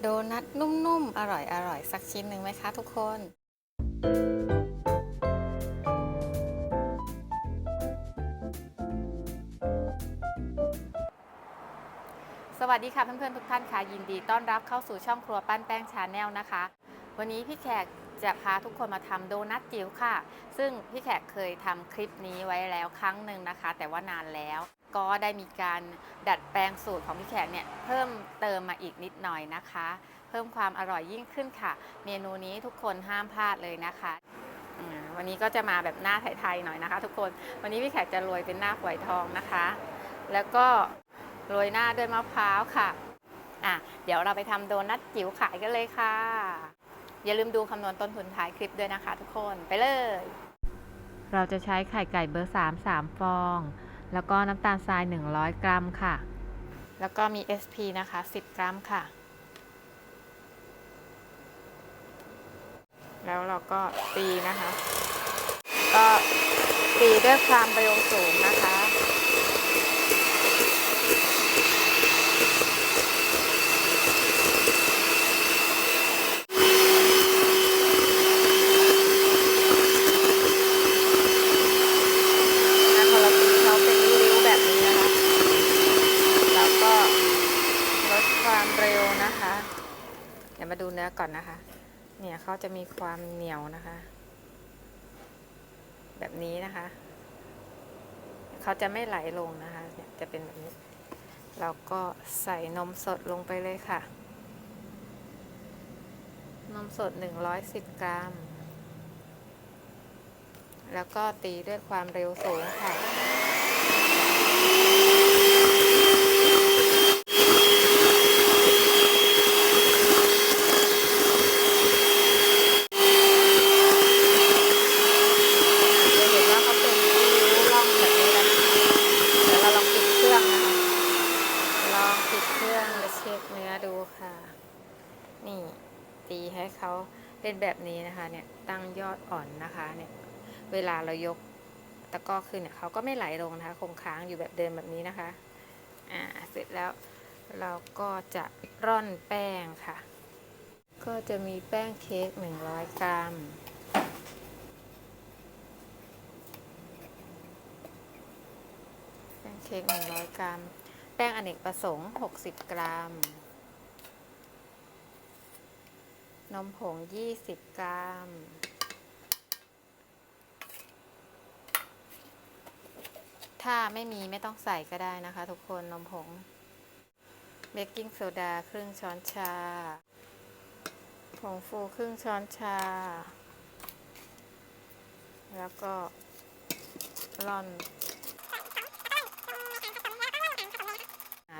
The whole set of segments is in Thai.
โดนัทนุ่มๆ อร่อยๆ สักชิ้นหนึ่งไหมคะทุกคน สวัสดีค่ะเพื่อนๆ ทุกท่านค่ะ ยินดีต้อนรับเข้าสู่ช่องครัวปั้นแป้งชาแนลนะคะ วันนี้พี่แขก จะพาทุกคนมาทำโดนัทจิ๋วค่ะ ซึ่งพี่แขกเคยทำคลิปนี้ไว้แล้วครั้งหนึ่งนะคะ แต่ว่านานแล้ว ก็ได้มีการดัดแปลงสูตรของพี่แขกเนี่ยเพิ่มเติมมาอีกนิดหน่อยนะคะ เพิ่มความอร่อยยิ่งขึ้นค่ะ เมนูนี้ทุกคนห้ามพลาดเลยนะคะวันนี้ก็จะมาแบบหน้าไทยๆหน่อยนะคะ ทุกคน วันนี้พี่แขกจะโรยเป็นหน้าฝอยทองนะคะ แล้วก็โรยหน้าด้วยมะพร้าวค่ะอะ เดี๋ยวเราไปทำโดนัทจิ๋วขายกันเลยค่ะ อย่าลืมดูคำนวณต้นทุนท้ายคลิปด้วยนะคะทุกคนไปเลย เราจะใช้ไข่ไก่เบอร์ 3 3 ฟอง แล้วก็น้ำตาลทราย 100 กรัมค่ะ แล้วก็มี SP นะคะ 10 กรัมค่ะ แล้วเราก็ตีนะคะ ก็ตีด้วยความเร็วสูงนะคะนะพอเราตีเขาเป็นริ้วๆแบบนี้นะคะ แล้วก็ลดความเร็วนะคะ เดี๋ยวมาดูเนื้อก่อนนะคะ เนี่ยเขาจะมีความเหนียวนะคะ แบบ นี้นะคะ เขาจะไม่ไหลลงนะคะเนี่ยจะเป็นแบบนี้ เราก็ใส่นมสดลงไปเลยค่ะ นมสด 110 กรัม แล้วก็ตีด้วยความเร็วสูงค่ะจะเห็นว่าเขาเป็นริ้วร่องแบบนี้แล้วนะคะเดี๋ยวเราลองปิดเครื่องนะคะ ลองปิดเครื่องและเช็คเนื้อดูค่ะ นี่ตีให้เขาเป็นแบบนี้นะคะ เนี่ยตั้งยอดอ่อนนะคะ เวลาเรายกตะก้อขึ้นเนี่ยเขาก็ไม่ไหลลงนะคะ คงค้างอยู่แบบเดิมแบบนี้นะคะ อ่า เสร็จแล้วเราก็จะร่อนแป้งค่ะ ก็จะมีแป้งเค้ก 100 กรัม แป้งเค้ก 100 กรัม แป้งอเนกประสงค์ 60 กรัม นมผง 20 กรัม ถ้าไม่มีไม่ต้องใส่ก็ได้นะคะ ทุกคนนมผงเบกกิ้งโซดาครึ่งช้อนชา ผงฟูครึ่งช้อนชา แล้วก็ร่อน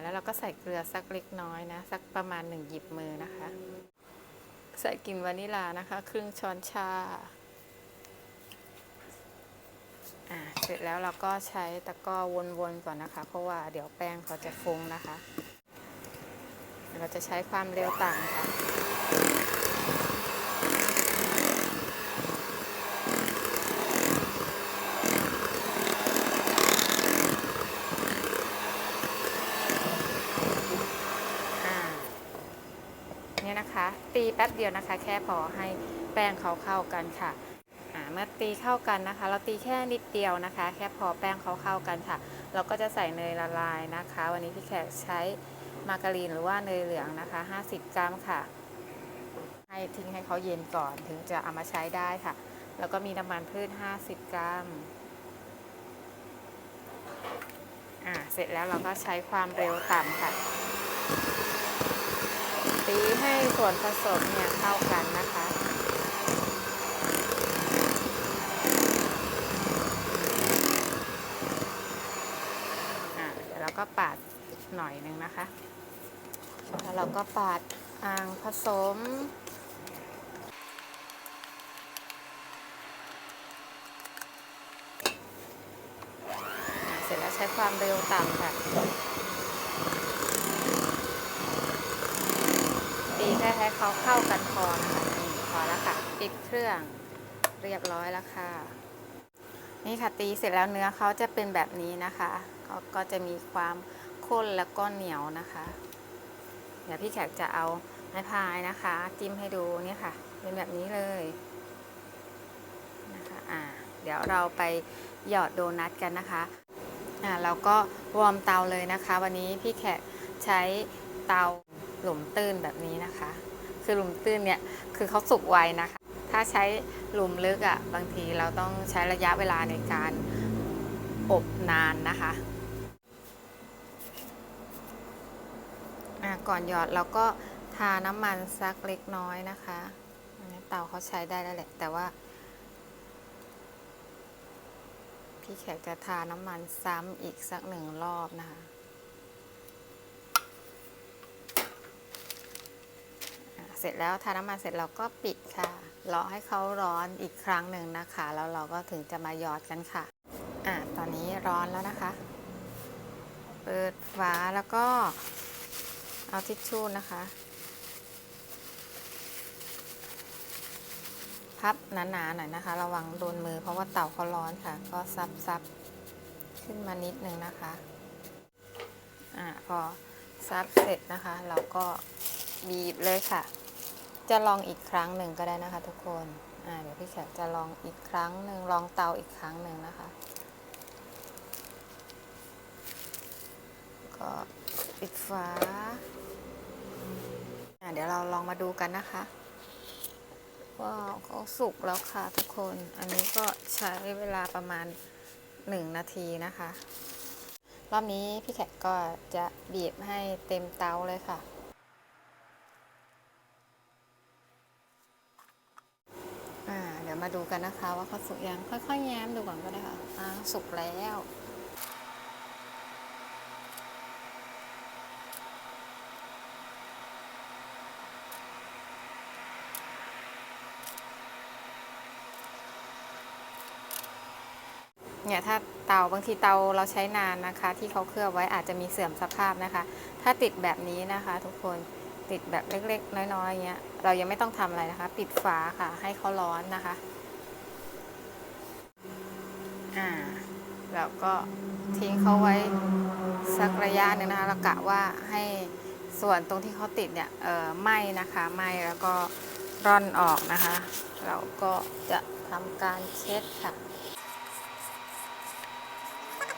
แล้วเราก็ใส่เกลือสักเล็กน้อยนะ สักประมาณหนึ่งหยิบมือนะคะ ใส่กลิ่นวานิลานะคะ ครึ่งช้อนชา อ่า เสร็จแล้วเราก็ใช้ตะกร้อวนๆก่อนนะคะ เพราะว่าเดี๋ยวแป้งเขาจะฟุ้งนะคะ เราจะใช้ความเร็วต่ำค่ะอ่าเนี่ยนะคะ ตีแป๊บเดียวนะคะ แค่พอให้แป้งเขาเข้ากันค่ะาเมื่อตีเข้ากันนะคะ เราตีแค่นิดเดียวนะคะ แค่พอแป้งเขาเข้ากันค่ะ เราก็จะใส่เนยละลายนะคะ วันนี้พี่แขกใช้มาการีนหรือว่าเนยเหลืองนะคะ 50 กรัมค่ะ ให้ทิ้งให้เขาเย็นก่อนถึงจะเอามาใช้ได้ค่ะ แล้วก็มีน้ำมันพืช 50 กรัมอ่าเสร็จแล้วเราก็ใช้ความเร็วต่ำค่ะ ตีให้ส่วนผสมเนี่ยเข้ากันนะคะ อะเดี๋ยวเรา ก็ปาดหน่อยหนึ่งนะคะ แล้วเราก็ปาดอ่างผสมเสร็จแล้วใช้ความเร็วต่ำค่ะ ตีแค่ให้เขาเข้ากันพอนะคะนี่พอแล้วค่ะปิดเครื่องเรียบร้อยแล้วค่ะ นี่ค่ะตีเสร็จแล้วเนื้อเขาจะเป็นแบบนี้นะคะ เขาก็จะมีความข้นแล้วก็เหนียวนะคะ เดี๋ยวพี่แขกจะเอาไม้พายนะคะ จิ้มให้ดูเนี่ยค่ะ เป็นแบบนี้เลยนะคะอ่าเดี๋ยวเราไปหยอดโดนัทกันนะคะอ่าเราก็วอร์มเตาเลยนะคะ วันนี้พี่แขกใช้เตาหลุมตื้นแบบนี้นะคะ คือหลุมตื้นเนี่ยคือเขาสุกไวนะคะ ถ้าใช้หลุมลึกอะ่ะบางทีเราต้องใช้ระยะเวลาในการอบนานนะคะอะ ก่อนหยอดเราก็ทาน้ำมันสักเล็กน้อยนะคะอันนี้เตาเขาใช้ได้แล้วแหละ แต่ว่า พี่แขกจะทาน้ำมันซ้ำอีกสักหนึ่งรอบนะคะเสร็จแล้วทาน้ำมันเสร็จเราก็ปิดค่ะรอให้เขาร้อนอีกครั้งหนึ่งนะคะ แล้วเราก็ถึงจะมาหยอดกันค่ะ อะ ตอนนี้ร้อนแล้วนะคะ เปิดฝาแล้วก็ เอาทิชชู่นะคะ พับหนาๆหน่อยนะคะ ระวังโดนมือเพราะว่าเตาเขาร้อนค่ะ ก็ซับซับขึ้นมานิดนึงนะคะ อะพอซับเสร็จนะคะ เราก็บีบเลยค่ะ จะลองอีกครั้งหนึ่งก็ได้นะคะ ทุกคน อ่าเดี๋ยวพี่แขกจะลองอีกครั้งหนึ่งลองเตาอีกครั้งหนึ่งนะคะ ก็ ปิดฝาเดี๋ยวเราลองมาดูกันนะคะ ว่าเขาสุกแล้วค่ะทุกคน อันนี้ก็ใช้เวลาประมาณ 1 นาทีนะคะ รอบนี้พี่แขกก็จะบีบให้เต็มเตาเลยค่ะ เดี๋ยวมาดูกันนะคะว่าเขาสุกยังค่อยๆแย้มดูก่อนก็ได้ค่ะ สุกแล้ว เนี่ยถ้าเตาบางทีเตาเราใช้นานนะคะ ที่เขาเคลือบไว้อาจจะมีเสื่อมสภาพนะคะ ถ้าติดแบบนี้นะคะ ทุกคนติดแบบเล็กๆ น้อยๆอย่างเงี้ยเรายังไม่ต้องทำอะไรนะคะ ปิดฝาค่ะ ให้เขาร้อนนะคะอ่าแล้วก็ทิ้งเขาไว้สักระยะหนึ่งนะคะแล้วกะว่าให้ส่วนตรงที่เขาติดเนี่ยเออไหมนะคะไหมแล้วก็ร่อนออกนะคะ เราก็จะทำการเช็ดค่ะ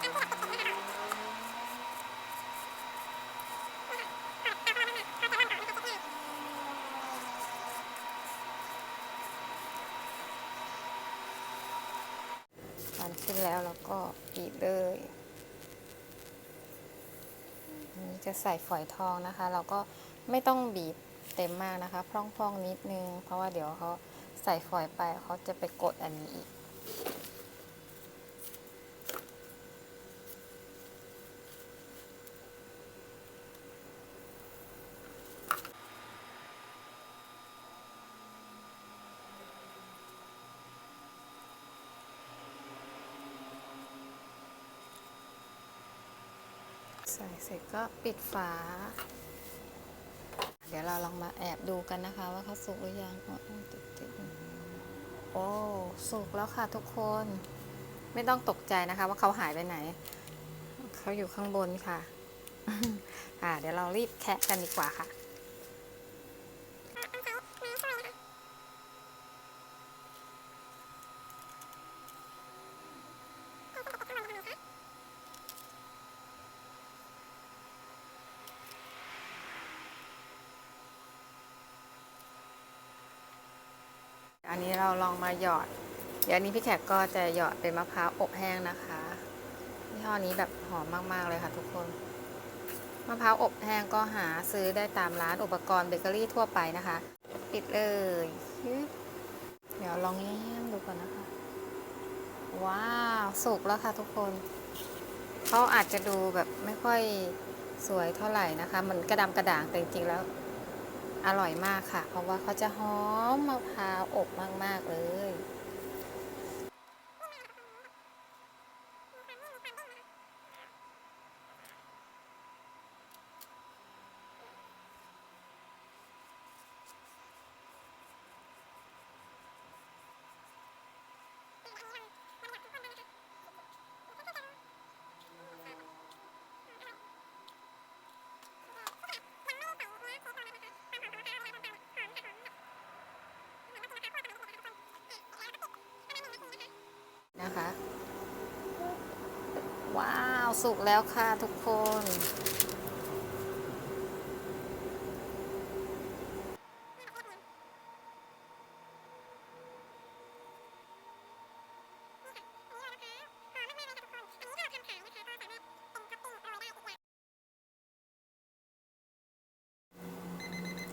ทานขึ้นแล้วเราก็บีบเลยอันนี้จะใส่ฝอยทองนะคะ เราก็ไม่ต้องบีบเต็มมากนะคะ พร่องๆนิดนึง เพราะว่าเดี๋ยวเขาใส่ฝอยไปเขาจะไปกดอันนี้อีก ใส่เสร็จก็ปิดฝา เดี๋ยวเราลองมาแอบดูกันนะคะ ว่าเขาสุกหรือยังอ๋อติดติดโอ้สุกแล้วค่ะทุกคน ไม่ต้องตกใจนะคะ ว่าเขาหายไปไหน เขาอยู่ข้างบนค่ะ อ่า เดี๋ยวเรารีบแคะกันดีกว่าค่ะ อันนี้เราลองมาหยอด เดี๋ยวอันนี้พี่แขกก็จะหยอดเป็นมะพร้าวอบแห้งนะคะยี่ห้อนี้แบบหอมมาก ๆ เลยค่ะทุกคน มะพร้าวอบแห้งก็หาซื้อได้ตามร้านอุปกรณ์เบเกอรี่ทั่วไปนะคะ ปิดเลย เดี๋ยวลองแง้มดูก่อนนะคะ ว้าว สุกแล้วค่ะทุกคน เขาอาจจะดูแบบไม่ค่อยสวยเท่าไหร่นะคะเหมือนกระดำกระด่างแต่จริงๆแล้ว อร่อยมากค่ะ เพราะว่าเขาจะหอมมะพร้าวอบมาก ๆ เลย สุกแล้วค่ะทุกคน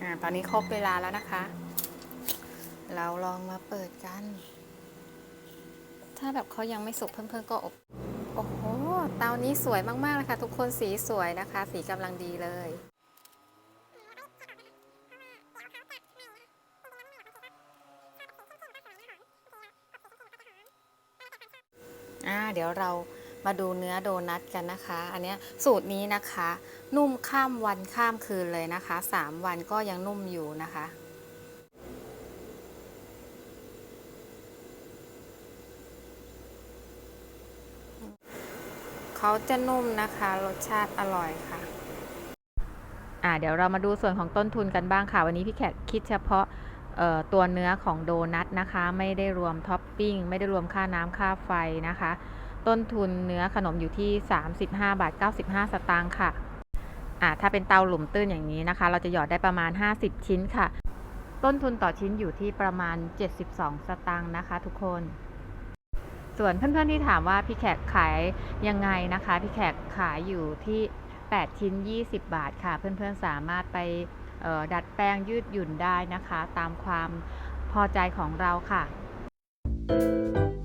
อ่า ตอนนี้ครบเวลาแล้วนะคะ เราลองมาเปิดกัน ถ้าแบบเขายังไม่สุกเพื่อนๆก็อบ เตานี้สวยมากๆเลยค่ะทุกคนสีสวยนะคะ สีกำลังดีเลยอ่าเดี๋ยวเรามาดูเนื้อโดนัทกันนะคะ อันเนี้ยสูตรนี้นะคะ นุ่มข้ามวันข้ามคืนเลยนะคะ 3 วันก็ยังนุ่มอยู่นะคะ เขาจะนุ่มนะคะ รสชาติอร่อยค่ะ อ่าเดี๋ยวเรามาดูส่วนของต้นทุนกันบ้างค่ะ วันนี้พี่แขกคิดเฉพาะตัวเนื้อของโดนัทนะคะ ไม่ได้รวมท็อปปิ้ง ไม่ได้รวมค่าน้ำค่าไฟนะคะ ต้นทุนเนื้อขนมอยู่ที่ 35 บาท 95 สตางค์ค่ะอ่าถ้าเป็นเตาหลุมตื้นอย่างนี้นะคะ เราจะหยอดได้ประมาณ 50 ชิ้นค่ะ ต้นทุนต่อชิ้นอยู่ที่ประมาณ 72 สตางค์นะคะ ทุกคน ส่วนเพื่อนๆที่ถามว่าพี่แขกขายยังไงนะคะ พี่แขกขายอยู่ที่ 8 ชิ้น 20 บาทค่ะ เพื่อนๆสามารถไปดัดแปลงยืดหยุ่นได้นะคะ ตามความพอใจของเราค่ะพี่แ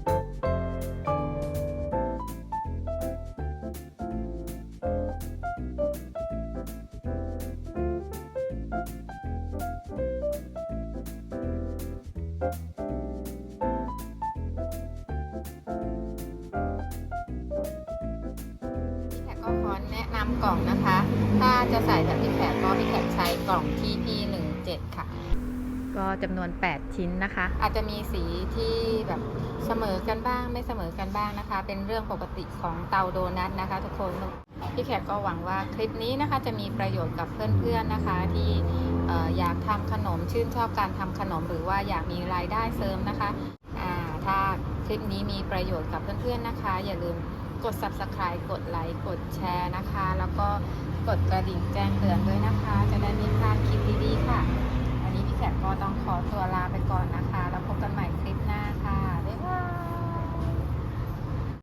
กล่องนะคะ ถ้าจะใส่แบบพี่แขกก็พี่แขกใช้กล่อง TP17 ค่ะ ก็จำนวน 8 ชิ้นนะคะ อาจจะมีสีที่แบบเสมอกันบ้างไม่เสมอกันบ้างนะคะ เป็นเรื่องปกติของเตาโดนัทนะคะ ทุกคนพี่แขกก็หวังว่าคลิปนี้นะคะจะมีประโยชน์กับเพื่อนๆนะคะ ที่เอ่ออยากทำขนมชื่นชอบการทำขนม หรือว่าอยากมีรายได้เสริมนะคะอ่าถ้าคลิปนี้มีประโยชน์กับเพื่อนๆนะคะ อย่าลืม กด subscribe กดไลค์กดแชร์นะคะ แล้วก็กดกระดิ่งแจ้งเตือนด้วยนะคะ จะได้ไม่พลาดคลิปดีๆค่ะ วันนี้พี่แขกก็ต้องขอตัวลาไปก่อนนะคะ